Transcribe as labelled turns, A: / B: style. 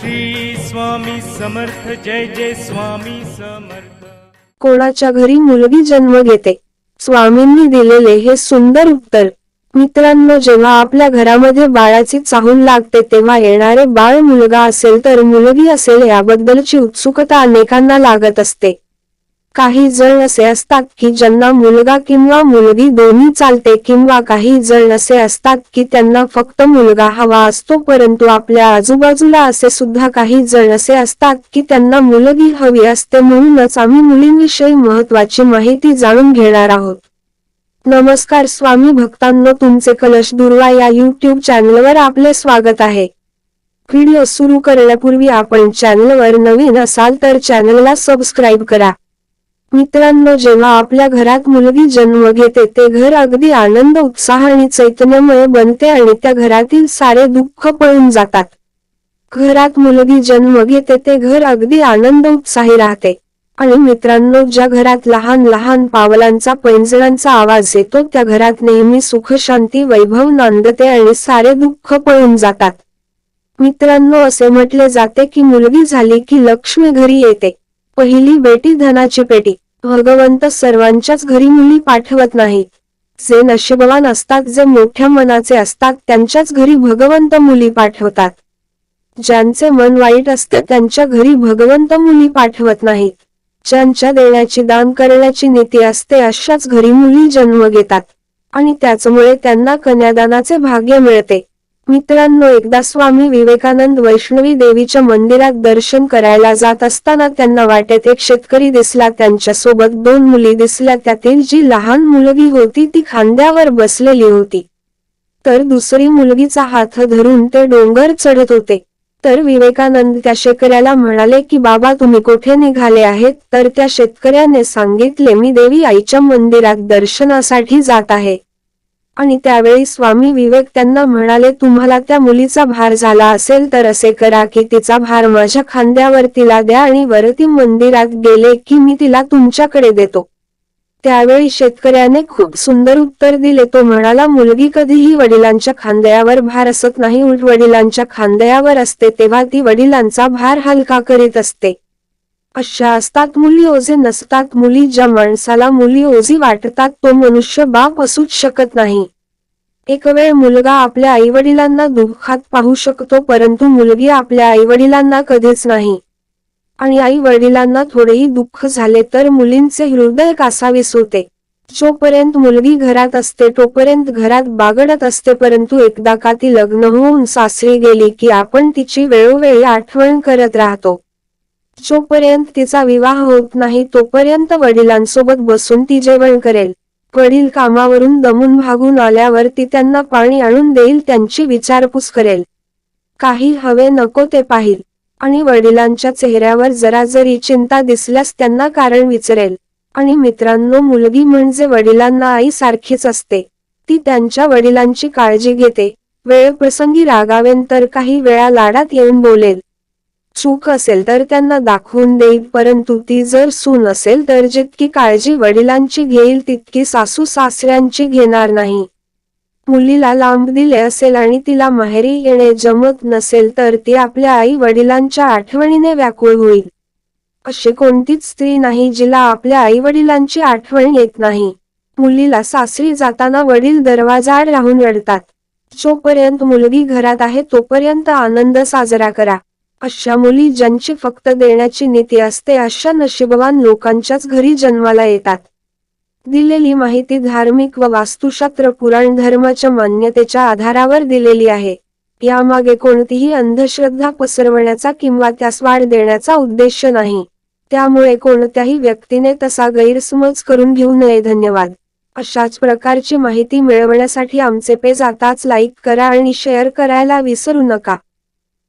A: श्री स्वामी समर्थ जय जय स्वामी समर्थ.
B: कोणाच्या घरी मुलगी जन्म घेते स्वामींनी दिलेले हे सुंदर उत्तर मित्रांनो जेव्हा आपल्या घरामध्ये बाळाची चाहूल लागते तेव्हा येणारे बाळ मुलगा असेल तर मुलगी असेल याबद्दलची उत्सुकता अनेकांना लागत असते. काही जण असे असतात की ज्यांना मुलगा किंवा मुलगी दोन्ही चालते किंवा काही जण असे असतात की त्यांना फक्त मुलगा हवा असतो परंतु आपल्या आजूबाजूला असे सुद्धा काही जण असे असतात की त्यांना मुलगी हवी असते म्हणूनच आम्ही मुलींविषयी महत्वाची माहिती जाणून घेणार आहोत. नमस्कार स्वामी भक्तांनो तुमचे कलश दुर्वा या युट्यूब चॅनलवर आपले स्वागत आहे. व्हिडिओ सुरू करण्यापूर्वी आपण चॅनलवर नवीन असाल तर चॅनलला सबस्क्राईब करा. मित्रांनो जेव्हा आपल्या घरात मुलगी जन्म घेते ते घर अगदी आनंद उत्साह आणि चैतन्यमय बनते आणि त्या घरातील सारे दुःख पळून जातात. घरात मुलगी जन्म घेते ते घर अगदी आनंद उत्साही राहते. आणि मित्रांनो ज्या घरात लहान लहान पावलांचा पैंजणांचा आवाज येतो त्या घरात नेहमी सुख शांती वैभव नांदते आणि सारे दुःख पळून जातात. मित्रांनो असे म्हटले जाते की मुलगी झाली की लक्ष्मी घरी येते. पहिली बेटी धनाची पेटी. भगवंत सर्वांच्याच घरी मुली पाठवत नाही. जे नशीबवान असतात जे मोठ्या मनाचे असतात त्यांच्याच घरी भगवंत मुली पाठवतात. ज्यांचे मन वाईट असते त्यांच्या घरी भगवंत मुली पाठवत नाहीत. ज्यांच्या देण्याची दान करण्याची नीती असते अशाच घरी मुली जन्म घेतात. आणि त्याचमुळे त्यांना कन्यादानाचे भाग्य मिळते. मित्रांनो एकदा स्वामी विवेकानंद वैष्णवी देवीच्या मंदिरात दर्शन करायला जात असताना त्यांना वाटेत एक शेतकरी दिसला. त्यांच्यासोबत दोन मुली दिसल्या. त्यातील जी लहान मुलगी होती ती खांद्यावर बसलेली होती. तर दुसरी मुलगीचा हात धरून ते डोंगर चढत होते. तर विवेकानंद त्या शेतकऱ्याला म्हणाले की बाबा तुम्ही कुठे निघाले आहेत? तर त्या शेतकऱ्याने सांगितले मी देवी आईच्या मंदिरात दर्शनासाठी जात आहे. आणि त्यावेळी स्वामी विवेक त्यांना म्हणाले तुम्हाला त्या मुलीचा भार झाला असेल तर असे करा की तिचा भार माझ्या खांद्यावर तिला द्या आणि वरती मंदिरात गेले की मी तिला तुमच्याकडे देतो. त्यावेळी शेतकऱ्याने खूप सुंदर उत्तर दिले. तो म्हणाला मुलगी कधीही वडिलांच्या खांद्यावर भार असत नाही. उलट वडिलांच्या खांद्यावर असते तेव्हा ती वडिलांचा भार हलका करीत असते. अशा असतात मुली ओझे नसतात मुली ज्या माणसाला मुली ओझी वाटतात तो मनुष्य बाप असूच शकत नाही. एक वेळ मुलगा आपल्या आईवडिलांना दुःखात पाहू शकतो परंतु मुलगी आपल्या आईवडिलांना कधीच नाही. आणि आई वडिलांना थोडेही दुःख झाले तर मुलींचे हृदय कासावीस होते जोपर्यंत मुलगी घरात असते तोपर्यंत घरात बागडत असते परंतु एकदा का ती लग्न होऊन सासरी गेली की आपण तिची वेळोवेळी आठवण करत राहतो. जोपर्यंत तिचा विवाह होत नाही तोपर्यंत वडिलांसोबत बसून ती जेवण करेल. वडील कामावरून दमून भागून आल्यावर ती त्यांना पाणी आणून देईल त्यांची विचारपूस करेल. काही हवे नको ते पाहिल. आणि वडिलांच्या चेहऱ्यावर जरा जरी चिंता दिसल्यास त्यांना कारण विचारेल. आणि मित्रांनो मुलगी म्हणजे वडिलांना आई सारखीच असते. ती त्यांच्या वडिलांची काळजी घेते. वेळप्रसंगी रागावेन तर काही वेळा लाडात येऊन बोलेल. चूक असेल तर त्यांना दाखवून देईल परंतु ती जर सून असेल तर जितकी काळजी वडिलांची घेईल तितकी सासू सासऱ्यांची घेणार नाही. मुलीला लांब दिले असेल आणि तिला माहेरी येणे जमत नसेल तर ती आपल्या आई वडिलांच्या आठवणीने व्याकुळ होईल. अशी कोणतीच स्त्री नाही जिला आपल्या आई वडिलांची आठवण येत नाही. मुलीला सासरी जाताना वडील दरवाजाआड राहून रडतात. जोपर्यंत मुलगी घरात आहे तोपर्यंत आनंद साजरा करा. अशा मुली ज्यांची फक्त देण्याची नीती असते अशा नशीबवान लोकांच्याच घरी जन्माला येतात. दिलेली माहिती धार्मिक व वास्तुशास्त्र पुराण धर्माच्या मान्यतेच्या आधारावर दिलेली आहे. यामागे कोणतीही अंधश्रद्धा पसरवण्याचा किंवा त्यास वाढ देण्याचा उद्देश नाही. त्यामुळे कोणत्याही व्यक्तीने तसा गैरसमज करून घेऊ नये. धन्यवाद. अशाच प्रकारची माहिती मिळवण्यासाठी आमचे पेज आताच लाईक करा आणि शेअर करायला विसरू नका.